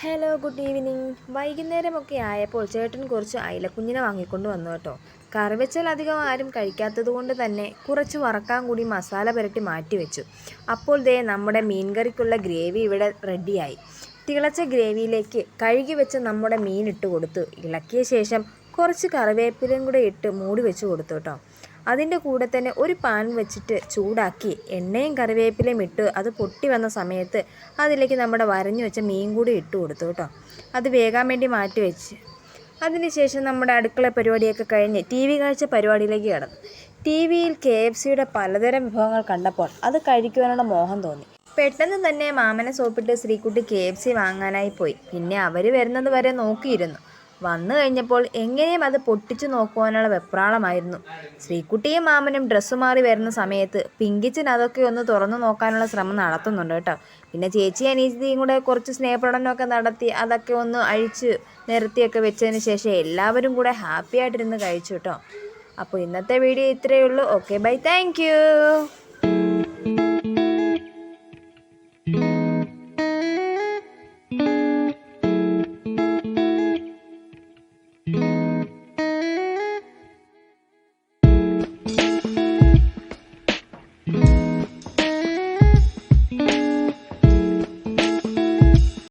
Hello good evening വൈകുന്നേരമൊക്കെ ആയപ്പോൾ ചേട്ടൻ കുറച്ച് അയിലക്കുഞ്ഞിനെ വാങ്ങിക്കൊണ്ട് വന്നു കേട്ടോ. കറിവെച്ചാൽ അധികം ആരും കഴിക്കാത്തത് കൊണ്ട് തന്നെ കുറച്ച് വറക്കാൻ കൂടി മസാല പുരട്ടി മാറ്റി വെച്ചു. അപ്പോൾ ദേ നമ്മുടെ മീൻകറിക്കുള്ള ഗ്രേവി ഇവിടെ റെഡിയായി. തിളച്ച ഗ്രേവിയിലേക്ക് കഴുകി വെച്ച നമ്മുടെ മീൻ ഇട്ട് കൊടുത്തു. ഇളക്കിയ ശേഷം കുറച്ച് കറിവേപ്പിലയും കൂടെ ഇട്ട് മൂടി വെച്ച് കൊടുത്തു കേട്ടോ. അതിന്റെ കൂടെ തന്നെ ഒരു പാൻ വെച്ചിട്ട് ചൂടാക്കി എണ്ണയും കറിവേപ്പിലയും ഇട്ട് അത് പൊട്ടി വന്ന സമയത്ത് അതിലേക്ക് നമ്മുടെ വരഞ്ഞു വെച്ച മീൻ കൂടി ഇട്ട് കൊടുത്തു കേട്ടോ. അത് വേകാൻ വേണ്ടി മാറ്റി വെച്ച്. അതിനുശേഷം നമ്മുടെ അടുക്കള പരിപാടിയൊക്കെ കഴിഞ്ഞ് ടി വി കാഴ്ച പരിപാടിയിലേക്ക് കടന്നു. ടി വിയിൽ കെ എഫ് സിയുടെ പലതരം വിഭവങ്ങൾ കണ്ടപ്പോൾ അത് കഴിക്കുവാനുള്ള മോഹം തോന്നി. പെട്ടെന്ന് തന്നെ മാമനെ സോപ്പിട്ട് ശ്രീകുട്ടി കെ എഫ് സി വാങ്ങാനായി പോയി. പിന്നെ അവർ വരുന്നത് വരെ നോക്കിയിരുന്നു. വന്നു കഴിഞ്ഞപ്പോൾ എങ്ങനെയും അത് പൊട്ടിച്ചു നോക്കുവാനുള്ള വെപ്രാളമായിരുന്നു. ശ്രീകുട്ടിയും മാമനും ഡ്രസ്സ് മാറി വരുന്ന സമയത്ത് പിങ്കിച്ചൻ അതൊക്കെ ഒന്ന് തുറന്നു നോക്കാനുള്ള ശ്രമം നടത്തുന്നുണ്ട് കേട്ടോ. പിന്നെ ചേച്ചി അനീതിയും കൂടെ കുറച്ച് സ്നേഹപ്രകടനമൊക്കെ നടത്തി അതൊക്കെ ഒന്ന് അഴിച്ച് നിരത്തിയൊക്കെ വെച്ചതിന് ശേഷം എല്ലാവരും കൂടെ ഹാപ്പി ആയിട്ടിരുന്ന് കഴിച്ചു കേട്ടോ. അപ്പോൾ ഇന്നത്തെ വീഡിയോ ഇത്രയേ ഉള്ളൂ. Okay bye thank